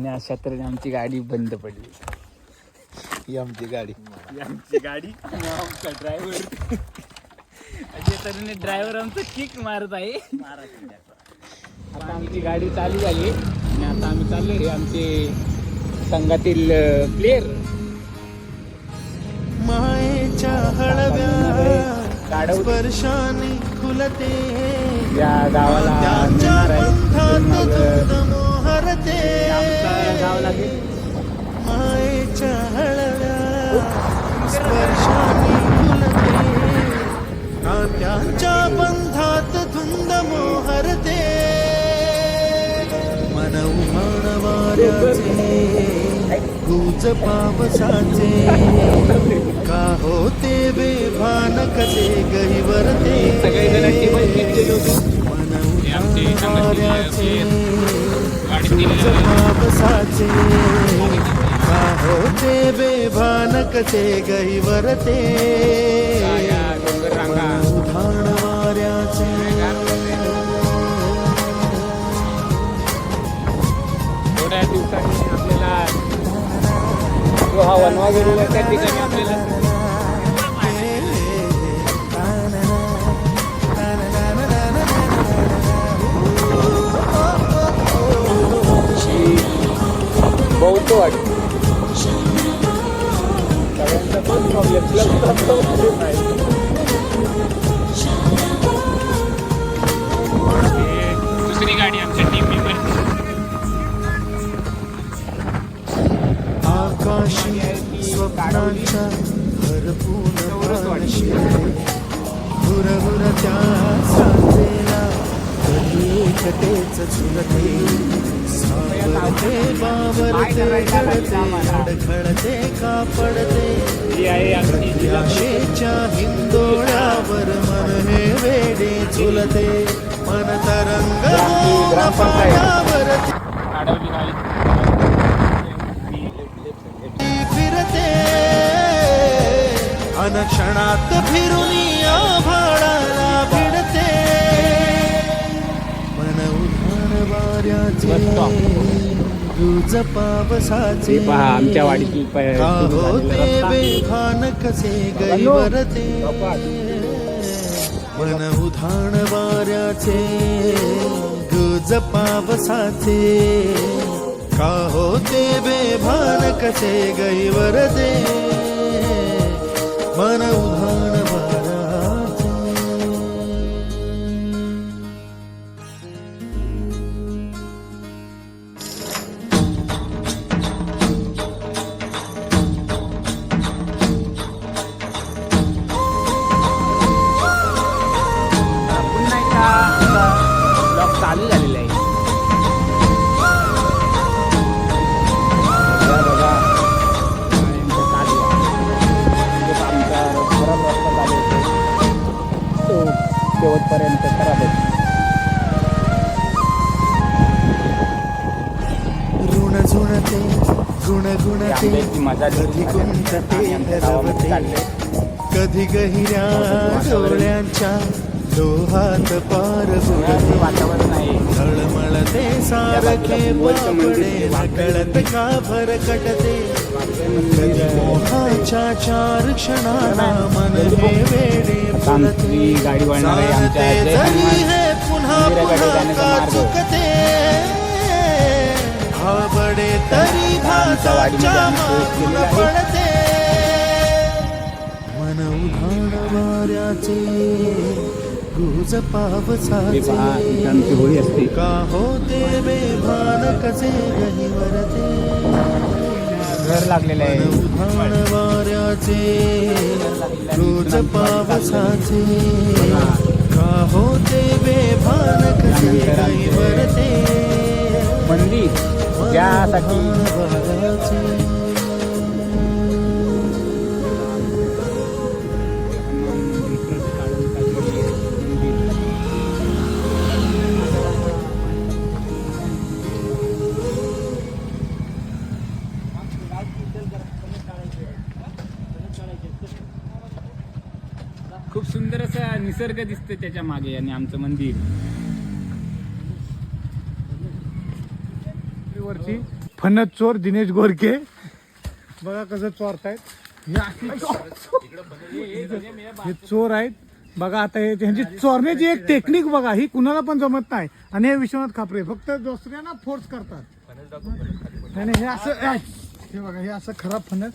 आणि अशा तऱ्हेने आमची गाडी बंद पडली. ही आमची गाडी. ही आमची गाडी. आणि आमचा ड्रायव्हर अशा तऱ्हेने ड्रायव्हर आमचं किक मारत आहे. आता आमची गाडी चालू झाली. आणि आता आम्ही चाललो हे आमचे संघातील प्लेयर मायेच्या हळव्या स्पर्शाने खुलते. या गावाला त्यांच्या बंधात धुंद मोहरते. मन उभाण वाऱ्याचे गुज पावसाचे. का होते बेभान कसे गहिवरते? सगळेजण मन हे आमचे वाऱ्याचे गाडीतील पावसाचे. होते बेभानक ते गैवरते उधाण वाऱ्याचे थोड्या दिवसांनी आपल्याला हा वनवा गेलेला त्या ठिकाणी आपल्याला सगळ्यांचा पण प्रॉब्लेम दुसरी गाडी आमच्या टीम मेंबर आकाशी स्वप्नांच्या भरपूर पाणशी हुरहुर त्या सांजेला कधी एकटेच चुलते. सावरते बावरते कापडते ही आशेच्या हिंदोळ्यावर मन हे वेडे झुलते. मन तरंग फिरते. अनक्षणात फिरून या भिडते पावसाचे पहा आमच्या रस्ता. बेभान कसे गैवरते मन उधाण वाऱ्याचे गुज पावसाचे का होते बेभान कसे गैवरते मन शेवटपर्यंत खराबच ऋण झुणते गुण गुणते कधी हरवते. चाललोय. कधी गहिऱ्या डोळ्यांच्या लोहात पार बुडते. वातावरण आहे. सारखे बापडे नकळत का भरकटते कधी मोहाच्या चार क्षणाला मन हे आता आमची गाडी वळणार आहे. आमच्या होळी असते. का होते बेभान कसे गहिवरते? घर लागलेलं आहे. रोज पावसाचे का होते बेभान कसे आमचे गहिवरते मंदिर ज्यासाठी निसर्ग दिसतो त्याच्यामागे आणि आमचं मंदिर. वरती फणस चोर दिनेश गोरके. बघा कसं चोरतायत. हे हे चोर आहेत. बघा आता हे त्यांची चोरण्याची एक टेक्निक बघा ही कुणाला पण जमत नाही. आणि हे विश्वनाथ खापरे फक्त दुसऱ्यांना फोर्स करतात. नाही, हे असं हे बघा हे असं खराब फणस.